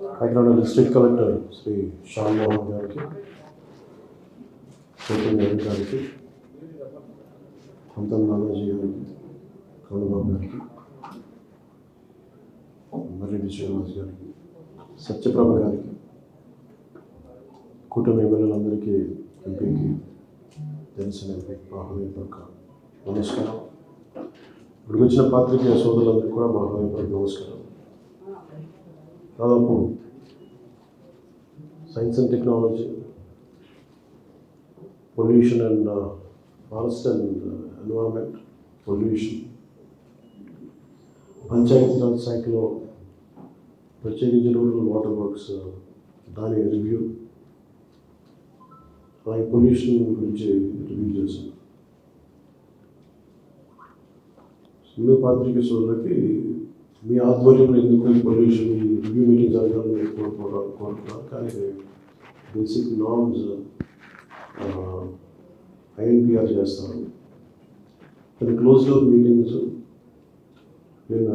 Kakinada district collector Shri Shyam Mohan గారికి చైతన్య గారికి అంతన్ నానాజీ గారికి కరుణబాబు గారికి మర్రెడ్డి శ్రీనివాస్ గారికి సత్యప్రభ గారికి కూటమి ఎమ్మెల్యేలందరికీ ఎంపీకి తెలిసిన ఎంపీ మా హృదయపూర్వక నమస్కారం. ఇక్కడికి వచ్చిన పాత్రికేయ సోదరులందరికీ కూడా మా హృదయపూర్వక నమస్కారం. దాదాపు science and technology pollution and forest and environment pollution Panchayati Raj శాఖలో ప్రత్యేకించి రూరల్ వాటర్ వర్క్స్ దాని రివ్యూ అలాగే పొల్యూషన్ గురించి రివ్యూ చేశాను సినిమా పాత్రిక సోదరులకి మీ ఆధ్వర్యంలో ఎందుకు పొల్యూషన్ ఈ రివ్యూ మీటింగ్ జరగాలని నేను కోరుకోవడానికి కోరుతున్నాను కానీ బేసిక్ నార్మ్స్ ఐఎన్పిఆర్ చేస్తాను. కానీ క్లోజ్ డోర్ మీటింగ్స్ నేను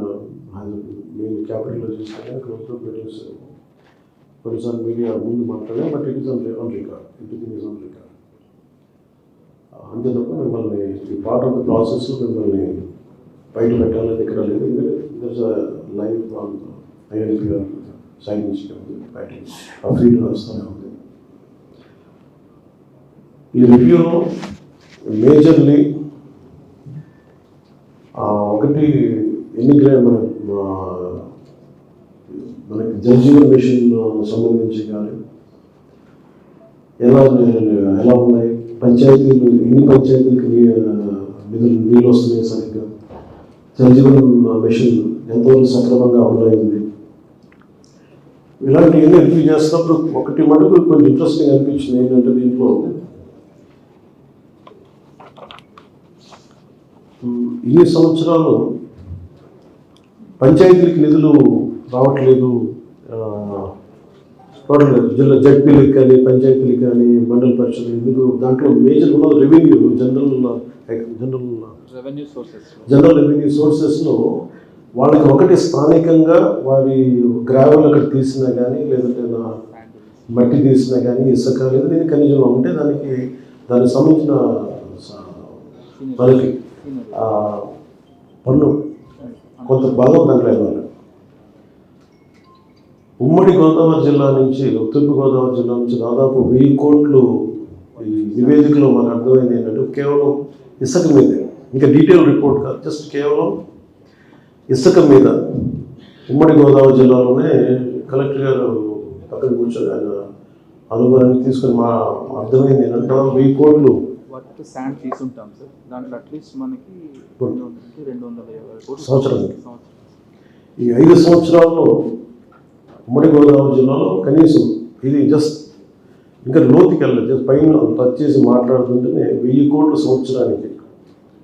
నేను క్యాపిటల్లో చేస్తాను క్లోజ్ డోర్ మీటింగ్స్ కొన్నిసార్లు మీడియా ముందు మాట్లాడే but it is on on record everything is on record అంతే తప్ప మిమ్మల్ని ఈ పార్ట్ ఆఫ్ ద ప్రాసెస్ మిమ్మల్ని బయట పెట్టాలని దగ్గర లేదు. ఐఎల్పి సైన్ ఉంది బయట ఆ ఫీల్డ్ వస్తూనే ఉంది ఈ రివ్యూలో మేజర్లీ ఒకటి ఎన్ని గ్రా మన మనకి జలజీవన్ మిషన్ సంబంధించి కానీ ఎలా ఎలా ఉన్నాయి? పంచాయతీలు ఎన్ని పంచాయతీలకు నిధులు నీళ్ళు వస్తున్నాయి సరిగ్గా? జలజీవన్ మిషన్ ఎంతవరకు సక్రమంగా అమలైంది? ఇలాంటివన్నీ రివ్యూ చేస్తున్నప్పుడు ఒకటి మటుకు కొంచెం ఇంట్రెస్టింగ్ అనిపించింది ఏంటంటే దీంట్లో ఇన్ని సంవత్సరాలు పంచాయతీలకు నిధులు రావట్లేదు రావట్లేదు జిల్లా జడ్పీలకు కానీ పంచాయతీలకు కానీ మండల పరిషత్ నిధులు దాంట్లో మేజర్ ఉన్నది revenue general general revenue sources general revenue సోర్సెస్లో వాళ్ళకి ఒకటి స్థానికంగా వారి గ్రావెల్ అక్కడ తీసినా కానీ లేదంటే నా మట్టి తీసినా కానీ ఇసుక లేదు దీని ఖనిజంలో ఉంటే దానికి దానికి సంబంధించిన మనకి పన్ను కొంత బలం దాంట్లో ఇవ్వాలి. ఉమ్మడి గోదావరి జిల్లా నుంచి తూర్పు గోదావరి జిల్లా నుంచి దాదాపు వెయ్యి కోట్లు ఈ నివేదికలో మనకు అర్థమైంది ఏంటంటే కేవలం ఇసుక మీదే. ఇంకా డీటెయిల్ రిపోర్ట్ కాదు జస్ట్ కేవలం ఇసుక మీద. ఉమ్మడి గోదావరి జిల్లాలోనే కలెక్టర్ గారు పక్కన కూర్చొని ఆయన అనుభవాన్ని తీసుకొని మా అర్థమైంది ఏంటంటే వెయ్యి కోట్లు. వాటి శాండ్ తీసుంటాం సార్. దాంట్లో అట్లీస్ట్ మనకి రెండు వందల యాభై కోట్లు సంవత్సరానికి. సంవత్సరం ఈ ఐదు సంవత్సరాల్లో ఉమ్మడి గోదావరి జిల్లాలో కనీసం ఇది జస్ట్ ఇంకా లోతుకి వెళ్ళలేదు. జస్ట్ పైన టచ్ చేసి మాట్లాడుతుంటేనే వెయ్యి కోట్ల సంవత్సరానికి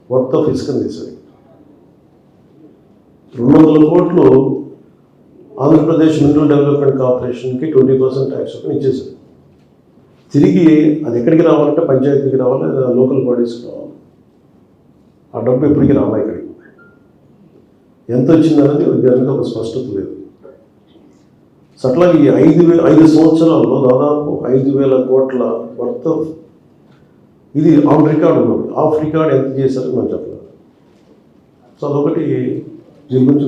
వర్త్ ఆఫ్ ఇసుకని తీసారు రెండు వందల కోట్లు ఆంధ్రప్రదేశ్ మినరల్ డెవలప్మెంట్ కార్పొరేషన్కి ట్వంటీ పర్సెంట్ ట్యాక్స్ ఇచ్చేసారు తిరిగి అది ఎక్కడికి రావాలంటే పంచాయతీకి రావాలి లేదా లోకల్ బాడీస్కి రావాలి. ఆ డబ్బు ఎప్పటికీ రావాలి ఇక్కడికి? ఎంత వచ్చిందనేది విద్యార్థులకు ఒక స్పష్టత లేదు. సో ఈ ఐదు వే ఐదు సంవత్సరాల్లో దాదాపు ఐదు వేల కోట్ల వర్త్ ఇది ఆన్ రికార్డ్ ఉన్నది. ఆఫ్ రికార్డ్ ఎంత చేశారో మనం చెప్పలేదు సో అదొకటి దీని గురించి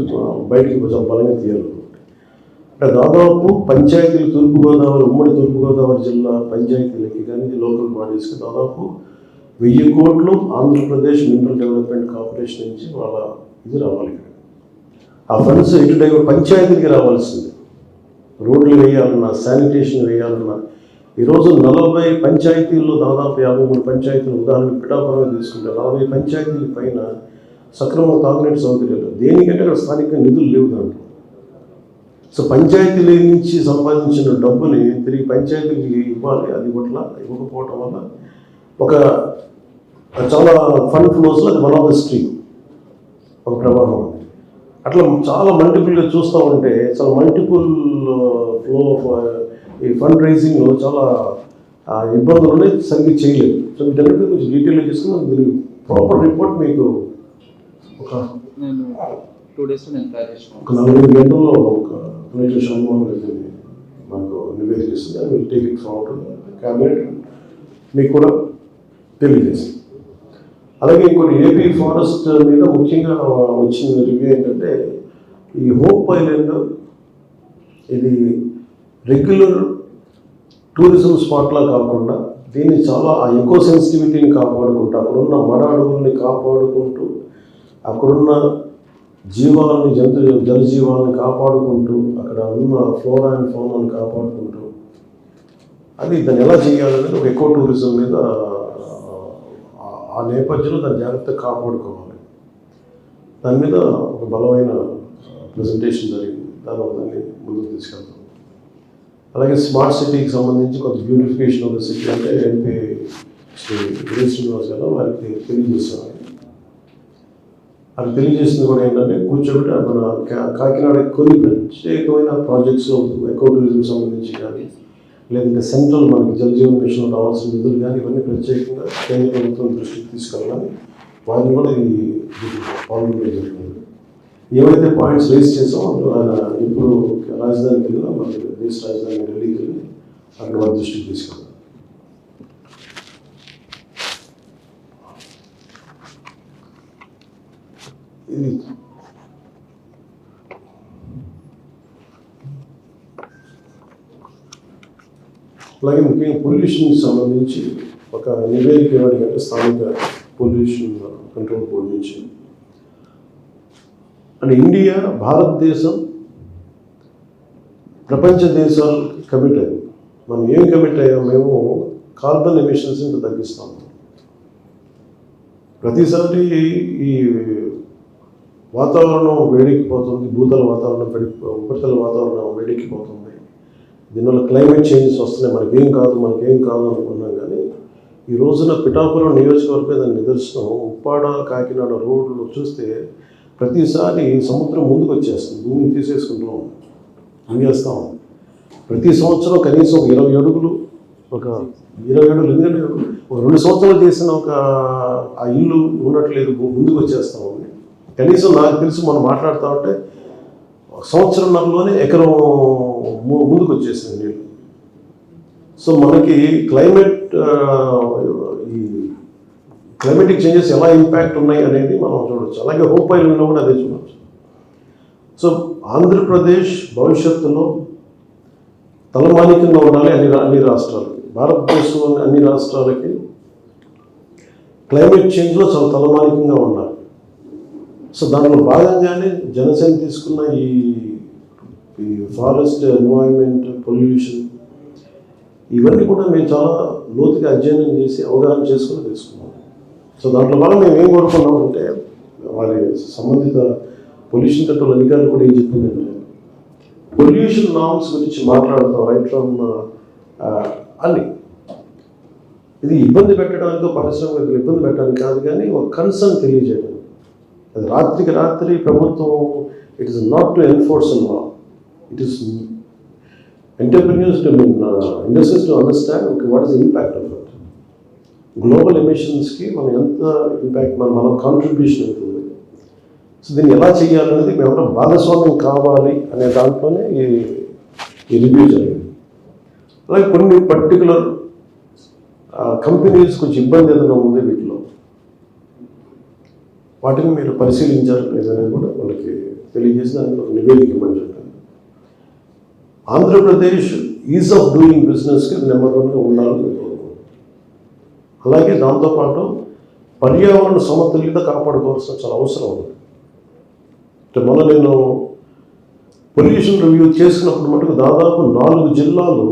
బయటికి కొంచెం బలంగా తీయాలి. అంటే దాదాపు పంచాయతీలు తూర్పుగోదావరి ఉమ్మడి తూర్పుగోదావరి జిల్లా పంచాయతీలకి కానీ లోకల్ బాడీస్కి దాదాపు వెయ్యి కోట్లు ఆంధ్రప్రదేశ్ మినరల్ డెవలప్మెంట్ కార్పొరేషన్ నుంచి వాళ్ళ ఇది రావాలి ఇక్కడ. ఆ ఫండ్స్ ఎటు డైవర్ పంచాయతీకి రావాల్సింది. రోడ్లు వేయాలన్నా శానిటేషన్ వేయాలన్నా. ఈరోజు నలభై పంచాయతీల్లో దాదాపు యాభై మూడు పంచాయతీలు ఉదాహరణకు పిఠాపురమే తీసుకుంటే నలభై పంచాయతీల పైన సక్రమంగా తాగునీటి సౌకర్యాలు దేనికంటే అక్కడ స్థానిక నిధులు లేవు దాంట్లో. సో పంచాయతీల నుంచి సంపాదించిన డబ్బుని తిరిగి పంచాయతీకి ఇవ్వాలి అది ఇవ్వట్ల ఇవ్వకపోవటం వల్ల ఒక చాలా ఫండ్ ఫ్లోస్లో అది వన్ ఆఫ్ ద స్ట్రీమ్. ఒక ప్రవాహం ఉంది అట్లా చాలా మల్టిపుల్గా చూస్తూ ఉంటే చాలా మల్టిపుల్ ఫ్లో ఆఫ్ ఈ ఫండ్ రైజింగ్లో చాలా ఇబ్బందులు ఉన్నాయి. సరిగ్గా చేయలేదు. సో వీటన్నిటి కొంచెం డీటెయిల్గా చేసుకుని దీనికి ప్రాపర్ రిపోర్ట్ మీకు ఒక నేను టూ డేస్ నేను తయారు చేసుకున్నాను ఒక నలభై గంటల్లో ఒక కలెక్టర్ షణ్మోహన్ రెడ్డి నివేదిక ఇస్తుంది. Will take it forward cabinet మీకు కూడా తెలియజేస్తుంది అలాగే ఇంకోటి ఏపీ ఫారెస్ట్ మీద ముఖ్యంగా వచ్చిన రివ్యూ ఏంటంటే ఈ హోప్ ఐలాండ్ ఇది రెగ్యులర్ టూరిజం స్పాట్లా కాకుండా దీన్ని చాలా ఆ ఎకో సెన్సిటివిటీని కాపాడుకుంటూ అక్కడున్న మడ అడవుల్ని కాపాడుకుంటూ అక్కడున్న జీవాలని జంతు జలజీవాలను కాపాడుకుంటూ అక్కడ ఉన్న ఫ్లోరా అండ్ ఫోనాన్ని కాపాడుకుంటూ అది దాన్ని ఎలా చేయాలనేది ఒక ఎకో టూరిజం మీద ఆ- నేపథ్యంలో దాన్ని జాగ్రత్తగా కాపాడుకోవాలి. దాని మీద ఒక బలమైన ప్రజెంటేషన్ జరిగింది. దాని దాన్ని ముందుకు తీసుకెళ్తాం. అలాగే స్మార్ట్ సిటీకి సంబంధించి కొంత బ్యూటిఫికేషన్ ఆఫ్ ద సిటీ అంటే ఎంపీ శ్రీ విజయ్ శ్రీనివాస్ గారు వారికి తెలియజేస్తారు అది తెలియజేసింది కూడా ఏంటంటే కూర్చోబెట్టి మన కాకినాడ కొన్ని ప్రత్యేకమైన ప్రాజెక్ట్స్ ఎకో టూరిజం సంబంధించి కానీ లేదంటే సెంట్రల్ మనకి జలజీవన్ మిషన్ రావాల్సిన నిధులు కానీ ఇవన్నీ ప్రత్యేకంగా కేంద్ర ప్రభుత్వం దృష్టికి తీసుకెళ్ళాలని వారిని కూడా ఈ పాల్గొనడం జరిగింది ఏవైతే పాయింట్స్ రేస్ చేసామో అప్పుడు ఆయన ఇప్పుడు రాజధానికి వెళ్ళినా మన దేశ రాజధాని ఢిల్లీకి వెళ్ళి అక్కడ వారి దృష్టికి తీసుకెళ్ళాలి. ఇది అలాగే ముఖ్యంగా పొల్యూషన్కి సంబంధించి ఒక నివేదిక ఇవ్వడానికి స్థానిక పొల్యూషన్ కంట్రోల్ బోర్డు నుంచి. అండ్ ఇండియా భారతదేశం ప్రపంచ దేశాలు కమిట్ అయ్యాం మనం ఏం కమిట్ అయ్యాం? మేము కార్బన్ ఎమిషన్స్ని తగ్గిస్తాము ప్రతిసారి ఈ వాతావరణం వేడెక్కిపోతుంది భూతల వాతావరణం పెడి ఉపరితల వాతావరణం వేడెక్కిపోతుంది. దీనివల్ల క్లైమేట్ చేంజెస్ వస్తున్నాయి. మనకేం కాదు మనకేం కాదు అనుకున్నాం కానీ ఈ రోజున పిఠాపురం నియోజకవర్గం దాని నిదర్శనం. ఉప్పాడ కాకినాడ రోడ్లు చూస్తే ప్రతిసారి సముద్రం ముందుకు వచ్చేస్తుంది భూమిని తీసేసుకుంటాం ఉంది అంగేస్తాం ప్రతి సంవత్సరం కనీసం ఇరవై అడుగులు ఒక ఇరవై అడుగులు. ఎందుకంటే ఒక రెండు సంవత్సరాలు చేసిన ఒక ఆ ఇల్లు ఉండట్లేదు ముందుకు వచ్చేస్తా ఉంది కనీసం నాకు తెలిసి మనం మాట్లాడుతూ ఉంటే ఒక ఎకరం ముందుకు వచ్చేసింది నీళ్ళు. సో మనకి క్లైమేట్ ఈ క్లైమేటిక్ చేంజెస్ ఎలా ఇంపాక్ట్ ఉన్నాయి అనేది మనం చూడొచ్చు. అలాగే హోప్ ఐలండ్లో కూడా అదే చూడవచ్చు సో ఆంధ్రప్రదేశ్ భవిష్యత్తులో తలమానికంగా ఉండాలి అన్ని అన్ని రాష్ట్రాలకి భారతదేశంలోని అన్ని రాష్ట్రాలకి క్లైమేట్ చేంజ్లో చాలా తలమానికంగా ఉండాలి. సో దాంట్లో భాగంగానే జనసేన తీసుకున్న ఈ ఈ ఫారెస్ట్ ఎన్వైరన్మెంట్ పొల్యూషన్ ఇవన్నీ కూడా మేము చాలా లోతుగా అధ్యయనం చేసి అవగాహన చేసుకుని తీసుకున్నాం. సో దాంట్లో వల్ల మేము ఏం కోరుకున్నామంటే వారి సంబంధిత పొల్యూషన్ కంట్రోల్ అధికారులు కూడా ఏం చెప్పిందంటే పొల్యూషన్ నామ్స్ గురించి మాట్లాడతాం రైట్ ఫ్రమ్ అన్ని. ఇది ఇబ్బంది పెట్టడానికి పరిశ్రమలకు ఇబ్బంది పెట్టడానికి కాదు కానీ ఒక కన్సర్న్ తెలియజేయడం. అది రాత్రికి రాత్రి ప్రభుత్వం it is not to enforce law it is entrepreneurs to mean industries to understand okay what is impact of it global ఎమిషన్స్కి మనం ఎంత ఇంపాక్ట్ మన మన కాంట్రిబ్యూషన్ అవుతుంది? సో దీన్ని ఎలా చేయాలనేది మేమంతా భాగస్వామ్యం కావాలి అనే దాంట్లోనే ఈ ఈ రివ్యూ జరిగింది. అలాగే కొన్ని పర్టికులర్ కంపెనీస్ కొంచెం ఇబ్బంది ఏదైనా ఉంది వీటిలో. వాటిని మీరు పరిశీలించారు లేదని కూడా వాళ్ళకి తెలియజేసి దానికి ఒక నివేదిక ఇవ్వమని చెప్పాను ఆంధ్రప్రదేశ్ ఈజ్ ఆఫ్ డూయింగ్ బిజినెస్కి నెంబర్ వన్గా ఉండాలని అలాగే దాంతోపాటు పర్యావరణ సమతుల్యత కాపాడుకోవాల్సిన చాలా అవసరం ఉంది. అంటే మొన్న నేను పొల్యూషన్ రివ్యూ చేసినప్పుడు మటుకు దాదాపు నాలుగు జిల్లాలు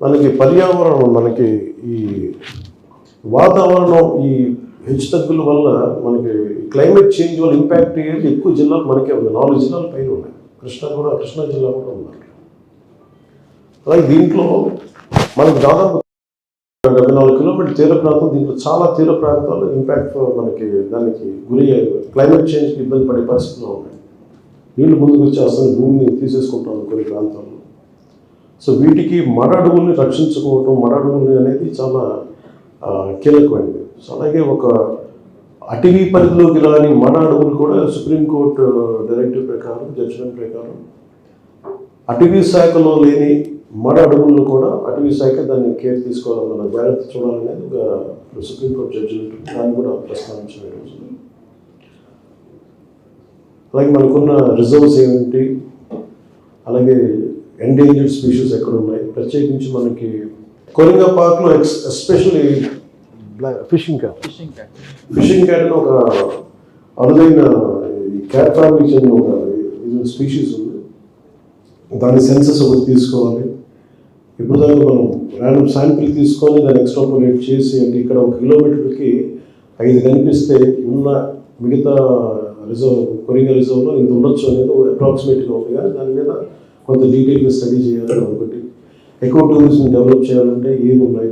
మనకి పర్యావరణం మనకి ఈ వాతావరణం ఈ హెచ్చుతగ్గుల వల్ల మనకి క్లైమేట్ చేంజ్ వల్ల ఇంపాక్ట్ అయ్యేది ఎక్కువ జిల్లాలు మనకే ఉంది నాలుగు జిల్లాల పైన ఉన్నాయి. కృష్ణా కూడా కృష్ణా జిల్లా కూడా ఉన్నారు. అలాగే దీంట్లో మనకి దాదాపు డెబ్బై నాలుగు కిలోమీటర్ తీర ప్రాంతం దీంట్లో చాలా తీర ప్రాంతాలు ఇంపాక్ట్ మనకి దానికి గురి క్లైమేట్ చేంజ్కి ఇబ్బంది పడే పరిస్థితులు ఉన్నాయి. నీళ్ళు ముందుకు వచ్చేస్తాను భూమిని తీసేసుకుంటాను కొన్ని ప్రాంతాల్లో. సో వీటికి మడ అడుగుల్ని రక్షించుకోవటం మడ అడుగుల్ని అనేది చాలా కీలకమైనది. సో అలాగే ఒక అటవీ పరిధిలోకి రాని మన అడుగులు కూడా సుప్రీంకోర్టు డైరెక్టివ్ ప్రకారం జడ్జిమెంట్ ప్రకారం అటవీ శాఖలో లేని మడ అడుగులను కూడా అటవీ శాఖ దాన్ని కేర్ తీసుకోవాలన్న జాగ్రత్త చూడాలనేది ఒక సుప్రీంకోర్టు జడ్జిమెంట్ దాన్ని కూడా ప్రస్తావించిన ఈరోజు అలాగే మనకున్న రిజర్వ్స్ ఏమిటి? అలాగే ఎండేంజర్డ్ స్పీషీస్ ఎక్కడ ఉన్నాయి ప్రత్యేకించి మనకి కొరింగా పార్క్లో ex especially fishing cat fishing cat అని ఒక అరుదైన క్యాట్ ఫ్యామిలీకి చెందిన ఒక స్పీషీస్ ఉంది. దాని సెన్సెస్ ఒకటి తీసుకోవాలి. ఇప్పుడు దాకా మనం ర్యాండమ్ శాంపిల్ తీసుకొని దాన్ని ఎక్స్ట్రాపులేట్ చేసి అంటే ఇక్కడ ఒక కిలోమీటర్కి ఐదు కనిపిస్తే ఉన్న మిగతా రిజర్వ్ కొరింగ రిజర్వ్లో ఇంత ఉండొచ్చు అనేది అప్రాక్సిమేట్గా ఉంది. కానీ దాని మీద కొంత డీటెయిల్గా స్టడీ చేయాలి ఒకటి ఎక్కువ టూరిజం డెవలప్ చేయాలంటే ఏమి ఉన్నాయి?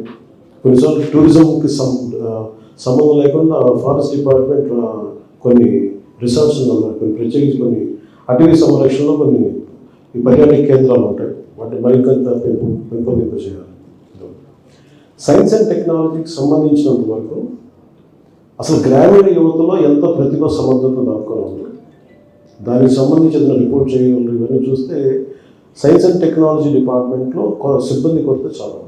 కొన్నిసార్లు టూరిజంకి సంబంధం లేకుండా ఫారెస్ట్ డిపార్ట్మెంట్ కొన్ని రిసార్ట్స్ ఉన్నాయి కొన్ని ప్రత్యేకించి కొన్ని అటవీ సంరక్షణలో కొన్ని ఈ పర్యాటక కేంద్రాలు ఉంటాయి. వాటిని మరింత పెంపు పెంపొందింప చేయాలి. సైన్స్ అండ్ టెక్నాలజీకి సంబంధించినంత వరకు అసలు గ్రామీణ యువతలో ఎంత ప్రతిభ సమర్థత దాక్కుని ఉంది? దానికి సంబంధించి రిపోర్ట్ చేయగలరు? ఇవన్నీ చూస్తే సైన్స్ అండ్ టెక్నాలజీ డిపార్ట్మెంట్లో కొ- సిబ్బంది కొరత చాలా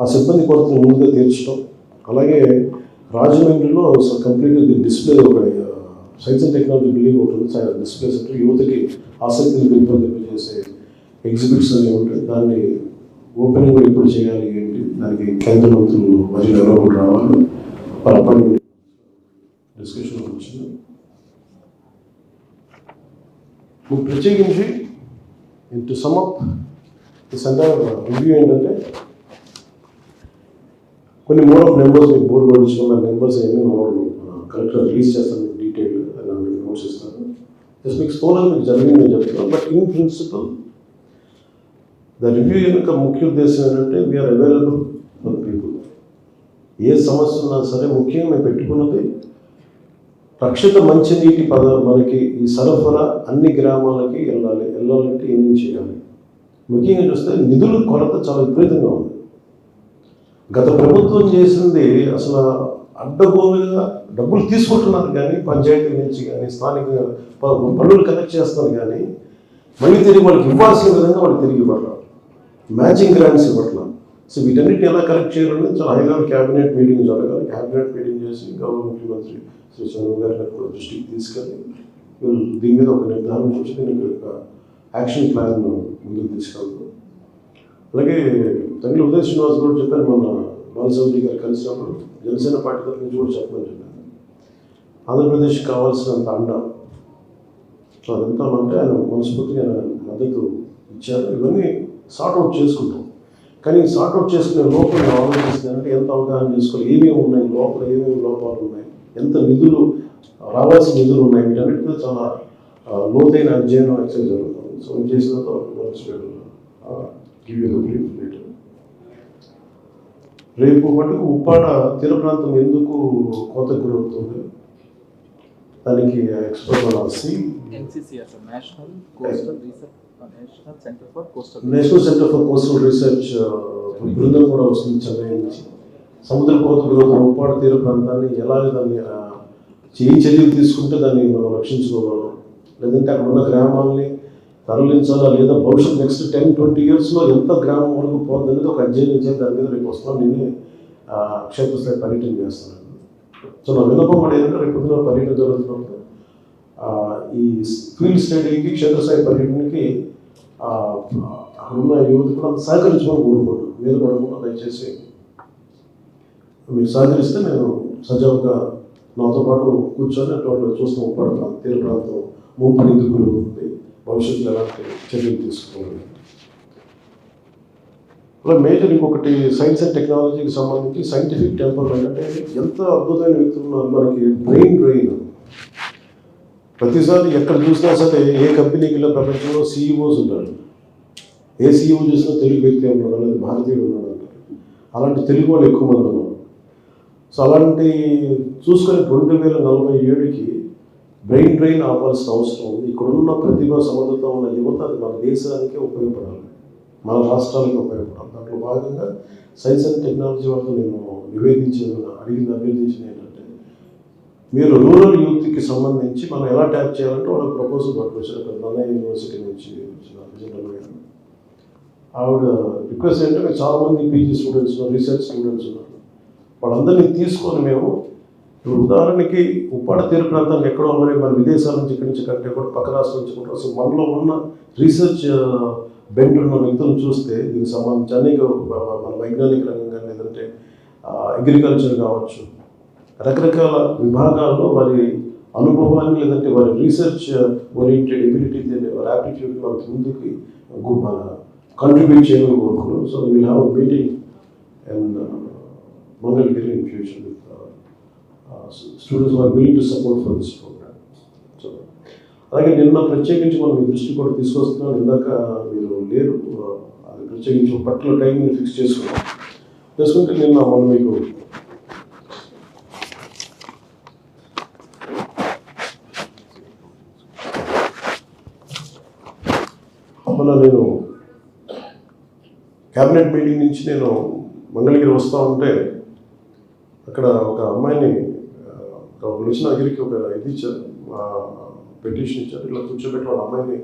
ఆ సిబ్బంది కొరతను ముందుగా తీర్చడం అలాగే రాజమండ్రిలో కంప్లీట్గా డిస్ప్లే ఒక సైన్స్ అండ్ టెక్నాలజీ బిల్డింగ్ ఒకటి ఉంది. డిస్ప్లే సెంటర్ యువతకి ఆసక్తిని పెంపొందింపజేసే ఎగ్జిబిట్స్ అనేవి ఉంటాయి. దాన్ని ఓపెనింగ్ కూడా ఎప్పుడు చేయాలి ఏంటి? దానికి కేంద్ర మంత్రులు మరియు ఎవరో కూడా రావాలి. వాళ్ళ అపాయింట్మెంట్ డిస్కషన్ వచ్చింది. ప్రత్యేకించి ప్రత్యేకించి టు సమ్అప్ ఈ సందర్భ రివ్యూ ఏంటంటే కొన్ని మోడ్ ఆఫ్ నెంబర్స్ మీకు బోర్డు పడించుకున్న నెంబర్స్ ఏమి మామూలు కరెక్ట్గా రిలీజ్ చేస్తాను మీకు డీటెయిల్ అది మీకు నోట్స్ ఇస్తాను జస్ట్ మీకు స్థూలంగా మీకు నేను చెప్తున్నాను but in principle the review యొక్క ముఖ్య ఉద్దేశం ఏంటంటే వీఆర్ అవైలబుల్ ఫర్ పీపుల్ ఏ సమస్య ఉన్నా సరే ముఖ్యంగా మేము పెట్టుకున్నది రక్షిత మంచినీటి పద మనకి ఈ సరఫరా అన్ని గ్రామాలకి వెళ్ళాలి వెళ్ళాలంటే ఏమేం చేయాలి? ముఖ్యంగా చూస్తే నిధుల కొరత చాలా విపరీతంగా ఉంది. గత ప్రభుత్వం చేసింది అసలు అడ్డగోలుగా డబ్బులు తీసుకుంటున్నారు కానీ పంచాయతీ నుంచి కానీ స్థానిక పనులు కనెక్ట్ కలెక్ట్ చేస్తున్నారు కానీ మళ్ళీ తిరిగి వాళ్ళకి ఇవ్వాల్సిన విధంగా వాళ్ళు తిరిగి ఇవ్వట్లేదు. మ్యాచింగ్ గ్రాంట్స్ ఇవ్వట్లేదు. సో వీటన్నిటిని ఎలా కలెక్ట్ చేయాలని చాలా హైదరాబాద్ క్యాబినెట్ మీటింగ్ జరగాలి. క్యాబినెట్ మీటింగ్ చేసి గౌరవ ముఖ్యమంత్రి శ్రీ చంద్రబాబు గారిని కూడా దృష్టికి తీసుకెళ్ళి వీళ్ళు దీని మీద ఒక నిర్ధారణ చేసి దీనికి ఒక యాక్షన్ ప్లాన్ ముందుకు తీసుకెళ్తాం అలాగే తంగిలి ఉదయ శ్రీనివాస్ కూడా చెప్పారు మొన్న బాలసౌరి గారు కలిసినప్పుడు. జనసేన పార్టీ తరఫు నుంచి కూడా చెప్పమని చెప్పారు. ఆంధ్రప్రదేశ్ కావాల్సినంత అండ. అదంతా అంటే ఆయన మనస్ఫూర్తిగా ఆయన మద్దతు ఇచ్చారు. ఇవన్నీ సార్ట్అవుట్ చేసుకుంటాం. కానీ సార్ట్అవుట్ చేసుకునే లోపల నేను ఎంత అవగాహన చేసుకోవాలి? ఏమేమి ఉన్నాయి? లోపల ఏమేమి లోపాలు ఉన్నాయి? ఎంత నిధులు రావాల్సిన నిధులు ఉన్నాయి? వీటన్నిటి మీద చాలా లోతైన అధ్యయనం యాక్చువల్ జరుగుతుంది. సో చేసిన తర్వాత గివ్ యూ బ్రీఫ్ రేపు మటుకు ఉప్పాడ తీర ప్రాంతం ఎందుకు కోత గురవుతుంది? దానికి expert national centre for coastal national centre for coastal research బృందం కూడా వస్తుంది చెన్నై నుంచి. సముద్ర కోత గురవుతున్న ఉప్పాడ తీర ప్రాంతాన్ని ఎలాగ దాన్ని చేయి చర్యలు తీసుకుంటే దాన్ని మనం రక్షించుకోగలం? లేదంటే అక్కడ ఉన్న గ్రామాలని తరలించాలా లేదా భవిష్యత్ నెక్స్ట్ టెన్ ట్వంటీ ఇయర్స్లో ఎంత గ్రామం వరకు పోతుంది అనేది ఒక అధ్యయనం చేసి దాని మీద రేపు వస్తాను నేనే క్షేత్రస్థాయి పర్యటన చేస్తున్నాను సో నా విన్నపం కూడా ఏంటంటే రేపు పొద్దున పర్యటన జరుగుతున్నప్పుడు ఈ ఫీల్డ్ స్టడీకి క్షేత్రస్థాయి పర్యటనకి అక్కడ ఉన్న యువత కూడా సహకరించమని కోరుకుంటున్నాను. మీరు కూడా కూడా దయచేసి మీరు సహకరిస్తే నేను సజావుగా నాతో పాటు కూర్చొని అటువంటి చూస్తూ పడతాను తీర ప్రాంతం ముంపు ఎందుకులు ఉంది భవిష్యత్తులో ఎలాంటి చర్యలు తీసుకోవాలి అలా మేజర్ ఇంకొకటి సైన్స్ అండ్ టెక్నాలజీకి సంబంధించి సైంటిఫిక్ టెంపర్మెంట్ అంటే ఎంత అద్భుతమైన వ్యక్తులు ఉన్నారు. మనకి బ్రెయిన్ డ్రెయిన్ ప్రతిసారి ఎక్కడ చూసినా సరే ఏ కంపెనీకి వెళ్ళిన ప్రపంచంలో సీఈఓస్ ఉంటారు ఏ సీఈఓ చూసినా తెలుగు వ్యక్తి ఉన్నాడు లేదా భారతీయుడు ఉన్నాడు అంటారు అలాంటి తెలుగు వాళ్ళు ఎక్కువ మంది ఉన్నారు. సో అలాంటి చూసుకొని రెండు వేల నలభై ఏడుకి బ్రెయిన్ డ్రైన్ ఆపాల్సిన అవసరం ఉంది. ఇక్కడున్న ప్రతిభ సమర్థత ఉన్న యువత అది మన దేశానికే ఉపయోగపడాలి. మన రాష్ట్రాలకి ఉపయోగపడాలి. దాంట్లో భాగంగా సైన్స్ అండ్ టెక్నాలజీ వరకు నేను నివేదించిన అడిగింది అభ్యర్థించింది ఏంటంటే మీరు రూరల్ యూత్కి సంబంధించి మనం ఎలా ట్యాప్ చేయాలంటే వాళ్ళకి ప్రపోజల్ పట్టుకొచ్చారు. ఇక్కడ నన్నయ్య యూనివర్సిటీ నుంచి వచ్చిన ఆవిడ రిక్వెస్ట్ ఏంటంటే చాలా మంది పీజీ స్టూడెంట్స్ రీసెర్చ్ స్టూడెంట్స్ ఉన్నారు. వాళ్ళందరినీ తీసుకొని మేము ఇప్పుడు ఉదాహరణకి ఉప్పాడ తీరు ప్రాంతానికి ఎక్కడో మరి మన విదేశాల నుంచి ఇక్కడి నుంచి కంటే కూడా పక్క రాష్ట్రం నుంచి కూడా అసలు మనలో ఉన్న రీసెర్చ్ బెండ్ ఉన్న వ్యక్తులను చూస్తే దీనికి సంబంధించి అనేక మన వైజ్ఞానిక రంగం కానీ లేదంటే అగ్రికల్చర్ కావచ్చు. రకరకాల విభాగాల్లో వారి అనుభవాన్ని లేదంటే వారి రీసెర్చ్ ఓరియంటెడ్ ఎబిలిటీ వారి యాప్టిట్యూడ్ వారి ముందుకి కంట్రిబ్యూట్ చేయాలని కోరుకున్నాం so we have meeting and Mangalagiri in future with students are willing to support for this programme so అలాగే నిన్న ప్రత్యేకించి మనం మీ దృష్టి కూడా తీసుకొస్తున్నాం. ఇందాక మీరు లేరు. అది ప్రత్యేకించి ఒక పర్టికులర్ టైం ఫిక్స్ చేసుకున్నాం. చేసుకుంటే నిన్న మనం మీకు మొన్న నేను క్యాబినెట్ మీటింగ్ నుంచి నేను మంగళగిరి వస్తూ ఉంటే అక్కడ ఒక అమ్మాయిని ఒక వచ్చిన దగ్గరికి ఒక ఇది ఇచ్చారు పెటిషన్ ఇచ్చారు. ఇట్లా కూర్చోబెట్టి వాళ్ళ అమ్మాయిని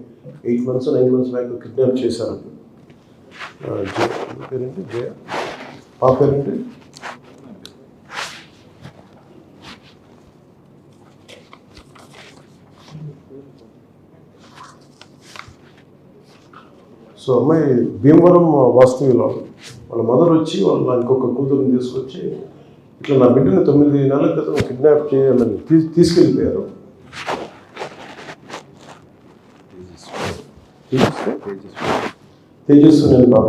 eight months nine months back kidnap చేశారు పేరేంటి? జయ. పాప పేరేంటి? సో అమ్మాయి భీమవరం వాస్తవ్యులు. వాళ్ళ మదర్ వచ్చి వాళ్ళ ఇంకొక కూతురుని తీసుకొచ్చి ఇట్లా నా బిడ్డని తొమ్మిది నెలల క్రితం కిడ్నాప్ చేయాలని తీసి తీసుకెళ్ళిపోయారు. తేజస్సు. నేను పాప.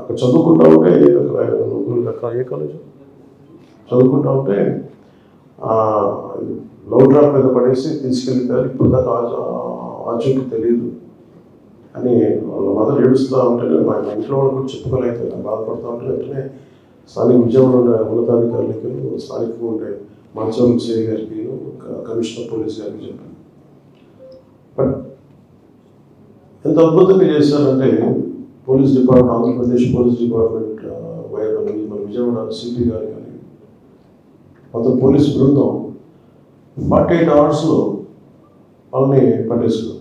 అక్కడ చదువుకుంటా ఉంటే ఏ కాలేజ్? చదువుకుంటా ఉంటే లవ్ డ్రాప్ మీద పడేసి తీసుకెళ్ళిపోయారు. ఇప్పుడు దాకా ఆచూకి తెలియదు అని వాళ్ళ మదర్ ఏడుస్తూ ఉంటే మా ఇంట్లో వాళ్ళు కూడా చెప్పుకోలేదు బాధపడుతూ ఉంటే వెంటనే స్థానిక విజయవాడ ఉండే ఉన్నతాధికారులకి స్థానికంగా ఉండే మంచం సిఐ గారికి కమిషనర్ పోలీస్ గారికి చెప్పాను. బట్ ఎంత అద్భుతంగా చేశారంటే police department Andhra Pradesh police department wire మన విజయవాడ సిపి గారు కానీ మొత్తం పోలీస్ బృందం ఫార్టీ ఎయిట్ అవర్స్లో వాళ్ళని పట్టేసుకున్నారు.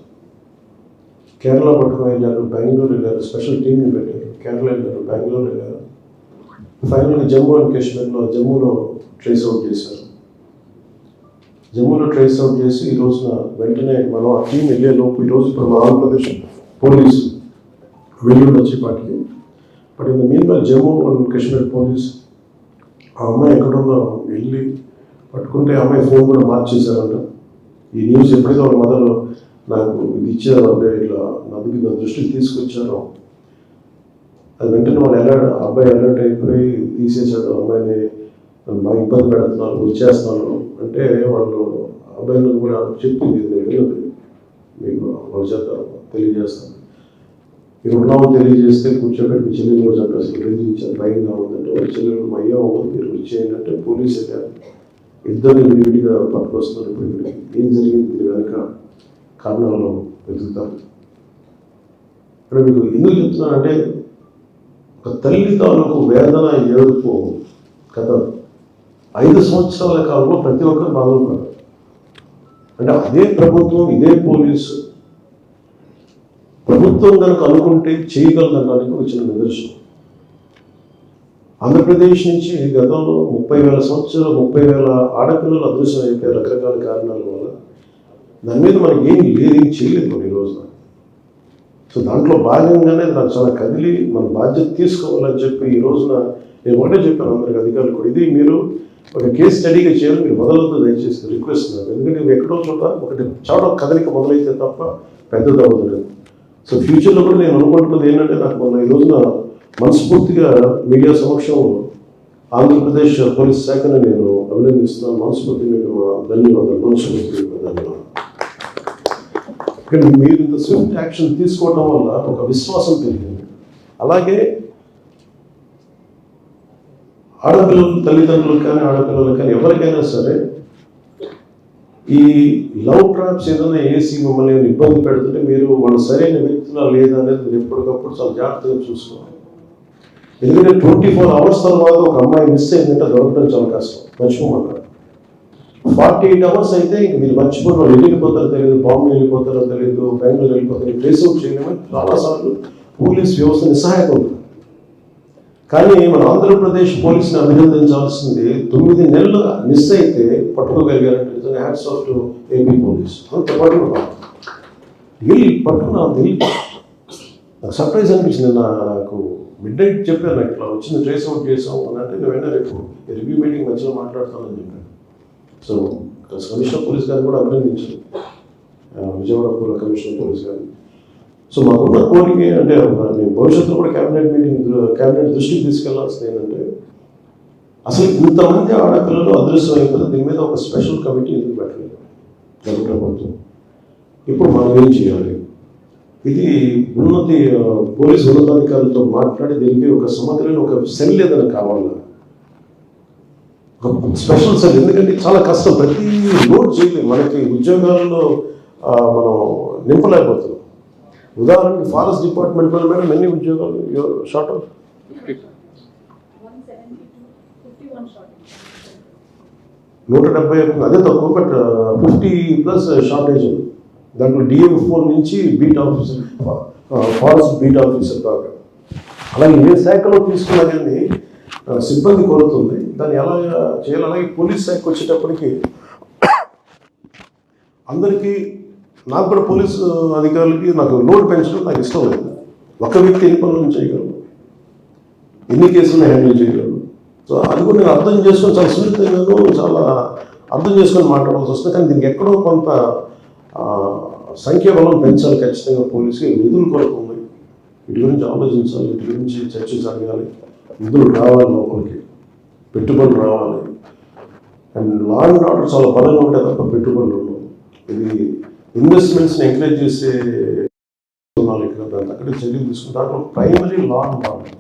కేరళ పట్టుకుని వెళ్ళారు బెంగళూరు వెళ్ళారు స్పెషల్ టీంని పెట్టారు. కేరళ వెళ్ళారు బెంగళూరు వెళ్ళారు. ఫైనల్గా జమ్మూ అండ్ కాశ్మీర్లో జమ్మూలో ట్రేస్ అవుట్ చేశారు. జమ్మూలో ట్రేస్ అవుట్ చేసి ఈ రోజున వెంటనే మనం ఆ టీం వెళ్ళే లోపు ఈరోజు ఇప్పుడు మన ఆంధ్రప్రదేశ్ పోలీసు వెళ్ళి వచ్చే పాటికి. But in mean Jammu and Kashmir police ఆ అమ్మాయి ఎక్కడుందో వెళ్ళి పట్టుకుంటే ఆ అమ్మాయి ఫోన్ కూడా మార్చేశారంట. ఈ న్యూస్ ఎప్పుడైతే వాళ్ళ మదర్ నాకు ఇది ఇచ్చారు అంటే ఇట్లా నదికి నా దృష్టికి తీసుకొచ్చారో అది వెంటనే వాళ్ళు అలర్ట్ అబ్బాయి అలర్ట్ అయిపోయి తీసేసాడు అమ్మాయిని బాగా ఇబ్బంది పెడుతున్నాను వచ్చేస్తాను అంటే వాళ్ళు అబ్బాయిలకు కూడా చెప్పింది వెళ్ళదు మీకు వాళ్ళ చేత తెలియజేస్తాను. మీరు ఉన్నామో తెలియజేస్తే కూర్చోబెట్టి మీ చెల్లెలు కూడా చెప్పి అసలు బెదిరించారు భయంగా ఉందంటే వాళ్ళ చెల్లెలు మా అయ్యా ఉంది మీరు వచ్చేయండి అంటే పోలీసు వెళ్ళారు ఇద్దరిని విడివిడిగా పట్టుకొస్తున్నారు ఇప్పుడు ఇక్కడికి. ఏం జరిగింది? దీని వెనక కారణాలను వెతుకుతారు. ఇక్కడ మీకు ఎందుకు చెప్తున్నానంటే ఒక తల్లి తాలూకు వేదన ఏడుపు కథ. ఐదు సంవత్సరాల కాలంలో ప్రతి ఒక్కరు బాధపడ్డారు. అంటే అదే ప్రభుత్వం ఇదే పోలీసు. ప్రభుత్వం కనుక అనుకుంటే చేయగలదనడానికి వచ్చిన నిదర్శనం. ఆంధ్రప్రదేశ్ నుంచి గతంలో ముప్పై వేల సంవత్సరాలు ముప్పై వేల ఆడపిల్లలు అదృశ్యం అయిపోయారు రకరకాల కారణాల వల్ల దాని మీద మనకి ఏం లేదు ఏం చేయలేదు మనం ఈ రోజున సో దాంట్లో భాగంగానే నాకు చాలా కదిలి మన బాధ్యత తీసుకోవాలని చెప్పి ఈ రోజున నేను ఒకటే చెప్పాను అందరికి అధికారులు కూడా. ఇది మీరు ఒక కేసు స్టడీగా చేయాలి మీరు మొదలవుతూ దయచేసి రిక్వెస్ట్ ఎందుకంటే ఇది ఎక్కడో చోట ఒకటి చోట కదలిక మొదలైతే తప్ప పెద్దది అవ్వదు. సో ఫ్యూచర్లో కూడా నేను అనుకుంటున్నది ఏంటంటే నాకు మొన్న ఈ రోజున మనస్ఫూర్తిగా మీడియా సమక్షంలో ఆంధ్రప్రదేశ్ పోలీస్ శాఖను నేను అభినందిస్తున్నాను. మనస్ఫూర్తి మీకు ధన్యవాదాలు. మనస్ఫూర్తి. కానీ ఇక్కడ మీరు ఇంత స్విఫ్ట్ యాక్షన్ తీసుకోవడం వల్ల ఒక విశ్వాసం పెరిగింది. అలాగే ఆడపిల్లలు తల్లిదండ్రులకు కానీ ఆడపిల్లలకు కానీ ఎవరికైనా సరే ఈ లవ్ ట్రాప్స్ ఏదైనా వేసి మిమ్మల్ని ఇబ్బంది పెడుతుంటే మీరు వాళ్ళు సరైన వ్యక్తులా లేదా అనేది మీరు ఎప్పటికప్పుడు చాలా జాగ్రత్తగా చూసుకోవాలి. ఎందుకంటే ట్వంటీ ఫోర్ అవర్స్ తర్వాత ఒక అమ్మాయి మిస్ అయిందంటే దొరకడం చాలా కష్టం. మర్చిపోమంటారు. ఫార్టీ ఎయిట్ అవర్స్ అయితే ఇంక మీరు మర్చిపోయిన వాళ్ళు వెళ్ళిపోతారో తెలియదు బాంబు వెళ్ళిపోతారో తెలియదు బెంగళూరు వెళ్ళిపోతారు ట్రేస్ అవుట్ చేయలేమని చాలాసార్లు పోలీస్ వ్యవస్థ నిస్సహాయత ఉంది కానీ మన ఆంధ్రప్రదేశ్ పోలీసుని అభినందించాల్సింది తొమ్మిది నెలలు మిస్ అయితే పట్టుకోగలిగారంటే నిజంగా hats off to AP police. అంత పట్టుకున్నాం వెళ్ళి పట్టుకున్నాం వెళ్ళి నాకు సర్ప్రైజ్ అనిపించింది. నా నాకు మిడ్ నైట్ చెప్పాను నాకు ఇట్లా వచ్చింది. ట్రేస్ అవుట్ చేసాం అని అంటే నేను వెంటనే రేపు రివ్యూ మీటింగ్ మధ్యలో మాట్లాడతానని చెప్పాను సో కమిషనర్ పోలీస్ గారిని కూడా అభినందించాను విజయవాడ పూర్వ కమిషనర్ పోలీస్ గారిని. సో మాకున్న కోరిక అంటే నేను భవిష్యత్తులో కూడా క్యాబినెట్ మీటింగ్ క్యాబినెట్ దృష్టికి తీసుకెళ్ళాల్సింది ఏంటంటే అసలు ఇంతమంది ఆడపిల్లలు అదృశ్యం అయిపోతే దీని మీద ఒక స్పెషల్ కమిటీ ఎందుకు పెట్టలేదు? గత ప్రభుత్వం ఇప్పుడు మనం ఏం చేయాలి? ఇది ఉన్నతి పోలీసు ఉన్నతాధికారులతో మాట్లాడి దీనికి ఒక సమగ్రమైన ఒక సెల్ ఏదైనా కావాలా? ఒక స్పెషల్ సార్ ఎందుకంటే చాలా కష్టం. ప్రతి లోడ్ చేయలేము మనకి ఉద్యోగాల్లో మనం నింపలేకపోతున్నాం. ఉదాహరణకి ఫారెస్ట్ డిపార్ట్మెంట్లో మేడం ఎన్ని ఉద్యోగాలు షార్ట్ ఆఫ్ నూట డెబ్బై అదే తక్కువ బట్ ఫిఫ్టీ ప్లస్ షార్టేజ్ ఉంది. దాంట్లో డిఎం నుంచి beat officer forest beat officer దాకా. అలాగే ఏ శాఖలో తీసుకున్నా కానీ సిబ్బంది కోరుతుంది. దాన్ని ఎలా చేయాలి అలాగే పోలీస్ శాఖ వచ్చేటప్పటికి అందరికీ నాకు కూడా పోలీసు అధికారులకి నాకు లోడ్ పెంచడం నాకు ఇష్టం లేదు. ఒక వ్యక్తి ఎన్ని పనులు చేయగలరు ఎన్ని కేసులను హ్యాండిల్ చేయగలరు సో అది కూడా నేను అర్థం చేసుకొని చాలా సున్నితంగాను చాలా అర్థం చేసుకొని మాట్లాడాల్సి వస్తుంది. కానీ దీనికి ఎక్కడో కొంత సంఖ్యాబలం పెంచాలి ఖచ్చితంగా పోలీసుకి నిధులు కొరకు ఉంది. వీటి గురించి ఆలోచించాలి వీటి గురించి చర్చ జరగాలి. నిధులు రావాలి లోపలికి పెట్టుబడులు రావాలి. అండ్ లా అండ్ ఆర్డర్ చాలా బలంగా ఉంటాయి తప్ప పెట్టుబడులు ఉండవు. ఇది ఇన్వెస్ట్మెంట్స్ని ఎంకరేజ్ చేసే ఇక్కడ అక్కడ చర్యలు తీసుకుంటారు ప్రైమరీ లా అండ్ ఆర్డర్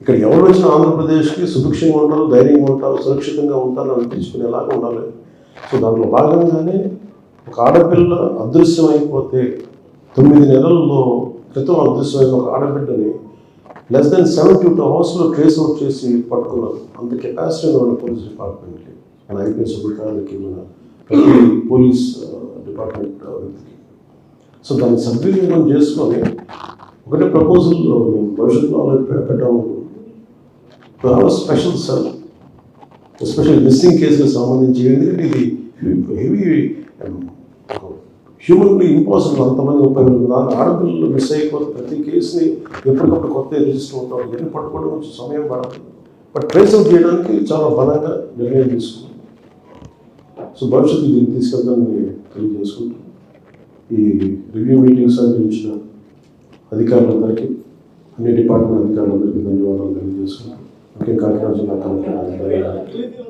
ఇక్కడ ఎవరు వచ్చిన ఆంధ్రప్రదేశ్కి సుభిక్షంగా ఉంటారు ధైర్యంగా ఉంటారు సురక్షితంగా ఉంటారు అనిపించుకునేలాగా ఉండాలి. సో దాంట్లో భాగంగానే ఒక ఆడపిల్ల అదృశ్యం అయిపోతే తొమ్మిది నెలల్లో క్రితం అదృశ్యమైన ఒక ఆడబిడ్డని లెస్ దెన్ సెవెంటీ టూ అవర్స్లో ట్రేస్ అవుట్ చేసి పట్టుకున్నారు. అంత కెపాసిటీ ఉన్న పోలీస్ డిపార్ట్మెంట్కి మన ఐపీఎస్ అధికారులకి మన ప్రతి పోలీస్ డిపార్ట్మెంట్ వ్యక్తికి. సో దాన్ని సద్వినియోగం చేసుకొని ఒకటే ప్రపోజల్ మేము భవిష్యత్తులో అలా పెట్టాము స్పెషల్ సెల్ ఎస్పెషల్ మిస్సింగ్ కేసులకు సంబంధించి ఎందుకంటే ఇది హెవీ హ్యూమన్లీ ఇంపాసిబుల్ అంతమంది ఉపయోగం. దాని ఆడపిల్లలు మిస్ అయిపోతే ప్రతి కేసుని ఎప్పటికప్పుడు కొత్త రిజిస్టర్ ఉంటారు ఇవన్నీ పట్టుకోవడం కొంచెం సమయం పడుతుంది. బట్ ట్రేస్ అవుట్ చేయడానికి చాలా బలంగా నిర్ణయం తీసుకున్నాం సో భవిష్యత్తు దీన్ని తీసుకెళ్తానని తెలియజేసుకుంటాం ఈ రివ్యూ మీటింగ్స్ అందించిన అధికారులందరికీ అన్ని డిపార్ట్మెంట్ అధికారులందరికీ ధన్యవాదాలు తెలియజేసుకుంటాం ముఖ్యంగా కాకినాడ జిల్లా కలెక్టర్